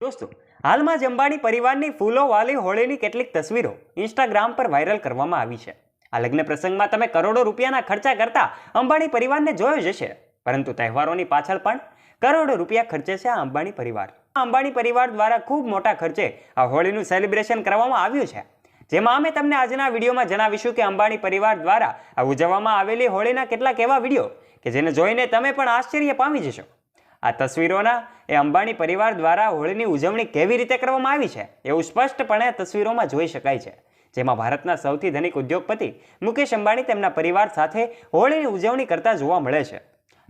દોસ્તો, હાલમાં જ અંબાણી પરિવારની ફૂલો વાલી હોળીની કેટલીક તસવીરો ઇન્સ્ટાગ્રામ પર વાયરલ કરવામાં આવી છે. આ લગ્ન પ્રસંગમાં તમે કરોડો રૂપિયાના ખર્ચા કરતા અંબાણી પરિવારને જોયો જ હશે. પરંતુ તહેવારોની પાછળ પણ કરોડો રૂપિયા ખર્ચે છે આ અંબાણી પરિવાર. આ અંબાણી પરિવાર દ્વારા ખૂબ મોટા ખર્ચે આ હોળીનું સેલિબ્રેશન કરવામાં આવ્યું છે. જેમાં અમે તમને આજના વિડીયોમાં જણાવીશું કે અંબાણી પરિવાર દ્વારા આ ઉજવવામાં આવેલી હોળીના કેટલાક એવા વીડિયો કે જેને જોઈને તમે પણ આશ્ચર્ય પામી જશો. આ તસવીરોના એ અંબાણી પરિવાર દ્વારા હોળીની ઉજવણી કેવી રીતે કરવામાં આવી છે એવું સ્પષ્ટપણે તસવીરોમાં જોઈ શકાય છે. જેમાં ભારતના સૌથી ધનિક ઉદ્યોગપતિ મુકેશ અંબાણી તેમના પરિવાર સાથે હોળીની ઉજવણી કરતા જોવા મળે છે.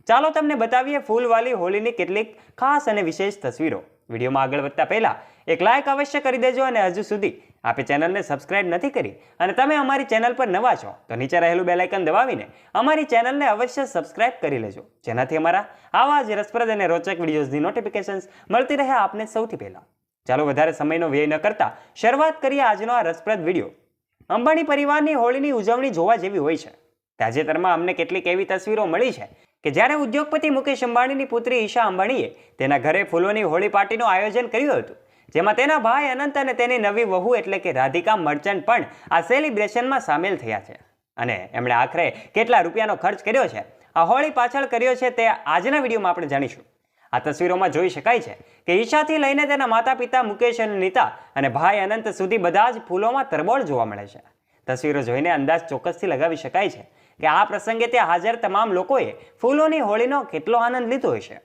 ચાલો તમને બતાવીએ ફૂલવાલી હોળીની કેટલીક ખાસ અને વિશેષ તસવીરો. વિડીયોમાં આગળ વધતા પહેલાં એક લાઇક અવશ્ય કરી દેજો અને હજુ સુધી આપે ચેનલને સબસ્ક્રાઇબ નથી કરી અને તમે અમારી ચેનલ પર નવા છો, તો નીચે રહેલું બેલાઇકન દબાવીને અમારી ચેનલને અવશ્ય સબસ્ક્રાઇબ કરી લેજો. જેનાથી અમારા આવા જ રસપ્રદ અને રોચક વિડીયોઝની નોટિફિકેશન્સ મળતી રહે આપને સૌથી પહેલાં. ચાલો વધારે સમયનો વ્યય ન કરતા શરૂઆત કરીએ આજનો આ રસપ્રદ વીડિયો અંબાણી પરિવારની હોળીની ઉજવણી જોવા જેવી હોય છે. તાજેતરમાં અમને કેટલીક એવી તસવીરો મળી છે કે જ્યારે ઉદ્યોગપતિ મુકેશ અંબાણીની પુત્રી ઈશા અંબાણીએ તેના ઘરે ફૂલોની હોળી પાર્ટીનું આયોજન કર્યું હતું, જેમાં તેના ભાઈ અનંત અને તેની નવી વહુ એટલે કે રાધિકા મર્ચન્ટ પણ આ સેલિબ્રેશનમાં સામેલ થયા છે. અને એમણે આખરે કેટલા રૂપિયાનો ખર્ચ કર્યો છે, આ હોળી પાછળ કર્યો છે તે આજના વિડીયોમાં આપણે જાણીશું. આ તસવીરોમાં જોઈ શકાય છે કે ઈશાથી લઈને તેના માતા પિતા મુકેશ અને નીતા અને ભાઈ અનંત સુધી બધા જ ફૂલોમાં તરબોળ જોવા મળે છે. તસવીરો જોઈને અંદાજ ચોક્કસથી લગાવી શકાય છે કે આ પ્રસંગે ત્યાં હાજર તમામ લોકોએ ફૂલોની હોળીનો કેટલો આનંદ લીધો હશે?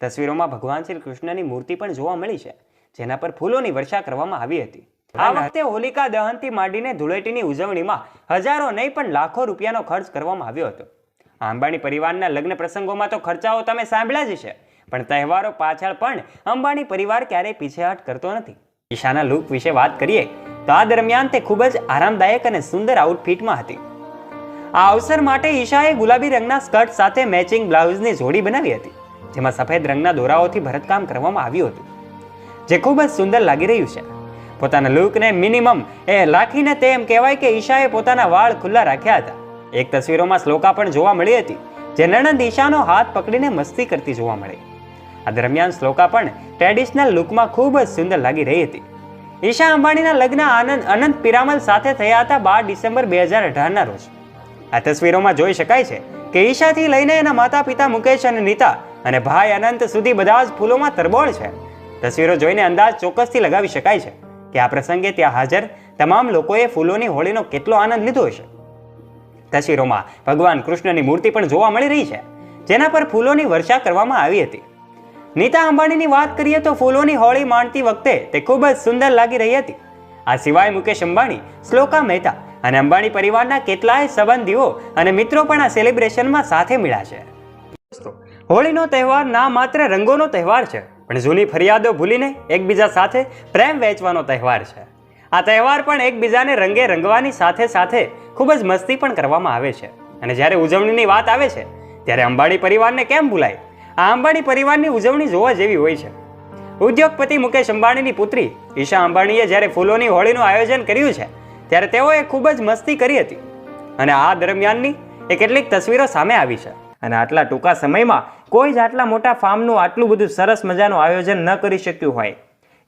તસવીરોમાં ભગવાન શ્રી કૃષ્ણની મૂર્તિ પણ જોવા મળી છે જેના પર ફૂલોની વર્ષા કરવામાં આવી હતી. આ વખતે હોલિકા દહનથી માંડીને ધૂળેટીની ઉજવણીમાં હજારો નહીં પણ લાખો રૂપિયાનો ખર્ચ કરવામાં આવ્યો હતો. અંબાણી પરિવારના લગ્ન પ્રસંગોમાં તો ખર્ચાઓ તમે સાંભળ્યા જ છે પણ તહેવારો પાછળ પણ અંબાણી પરિવાર ક્યારેય પીછેહટ કરતો નથી. ઈશાના લુક વિશે વાત કરીએ તો આ દરમિયાન તે ખૂબ જ આરામદાયક અને સુંદર આઉટફિટમાં હતી. આ અવસર માટે ઈશાએ ગુલાબી રંગના સ્કર્ટ સાથે મેચિંગ બ્લાઉઝની જોડી બનાવી હતી. જેમાં સફેદ રંગના દોરાઓથી ભરતકામ કરવામાં આવ્યું હતું. જે ખૂબ જ સુંદર લાગી રહ્યું છે. પોતાના લુકને મિનિમમ એ રાખીને તે એમ કહેવાય કે ઈશાએ પોતાના વાળ ખુલ્લા રાખ્યા હતા. એક તસવીરોમાં શ્લોકા પણ જોવા મળી હતી, જે નણંદ ઈશાનો હાથ પકડીને મસ્તી કરતી જોવા મળી. આ દરમિયાન શ્લોકા પણ ટ્રેડિશનલ લુકમાં ખૂબ જ સુંદર લાગી રહી હતી. ઈશા અંબાણીના લગ્ન આનંદ અનંત પિરામલ સાથે થયા હતા બાર ડિસેમ્બર બે હજાર અઢારના રોજ. આ તસવીરોમાં જોઈ શકાય છે કે ઈશાથી લઈને એના માતા પિતા મુકેશ અને નીતા અને ભાઈ અનંત સુધી બધા જ ફૂલોમાં તરબોળ છે. તસવીરો જોઈને અંદાજ ચોક્કસથી લગાવી શકાય છે કે આ પ્રસંગે ત્યાં હાજર તમામ લોકોએ ફૂલોની હોળીનો કેટલો આનંદ લીધો હશે. તસવીરોમાં ભગવાન કૃષ્ણની મૂર્તિ પણ જોવા મળી રહી છે, જેના પર ફૂલોની વર્ષા કરવામાં આવી હતી. નીતા અંબાણીની વાત કરીએ તો ફૂલોની હોળી માણતી વખતે તે ખૂબ જ સુંદર લાગી રહી હતી. આ સિવાય મુકેશ અંબાણી, શ્લોકા મહેતા અને અંબાણી પરિવારના કેટલાય સંબંધીઓ અને મિત્રો પણ આ સેલિબ્રેશનમાં સાથે મળ્યા છે. દોસ્તો, હોળીનો તહેવાર ના માત્ર રંગોનો તહેવાર છે, પણ જૂની ફરિયાદો ભૂલીને એકબીજા સાથે પ્રેમ વહેંચવાનો તહેવાર છે. આ તહેવાર પણ એકબીજાને રંગે રંગવાની સાથે સાથે ખૂબ જ મસ્તી પણ કરવામાં આવે છે. અને જ્યારે ઉજવણીની વાત આવે છે, ત્યારે અંબાણી પરિવારને કેમ ભૂલાય? આ અંબાણી પરિવારની ઉજવણી જોવા જેવી હોય છે. ઉદ્યોગપતિ મુકેશ અંબાણીની પુત્રી ઈશા અંબાણીએ જ્યારે ફૂલોની હોળીનું આયોજન કર્યું છે ત્યારે તેઓએ ખૂબ જ મસ્તી કરી હતી. અને આ દરમિયાનની એ કેટલીક તસવીરો સામે આવી છે. અને આટલા ટૂંકા સમયમાં કોઈ જ આટલા મોટા ફાર્મનું આટલું બધું સરસ મજાનું આયોજન ન કરી શક્યું હોય.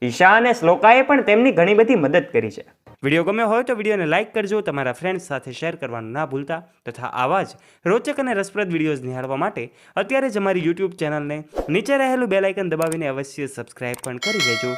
ઈશા અને શ્લોકાએ પણ તેમની ઘણી બધી મદદ કરી છે. વીડિયો ગમ્યો હોય તો વિડીયોને લાઇક કરજો, તમારા ફ્રેન્ડ્સ સાથે શેર કરવાનું ના ભૂલતા, તથા આવા જ રોચક અને રસપ્રદ વિડીયોઝ નિહાળવા માટે અત્યારે જ અમારી યુટ્યુબ ચેનલને નીચે રહેલું બેલાઇકન દબાવીને અવશ્ય સબસ્ક્રાઇબ પણ કરી દેજો.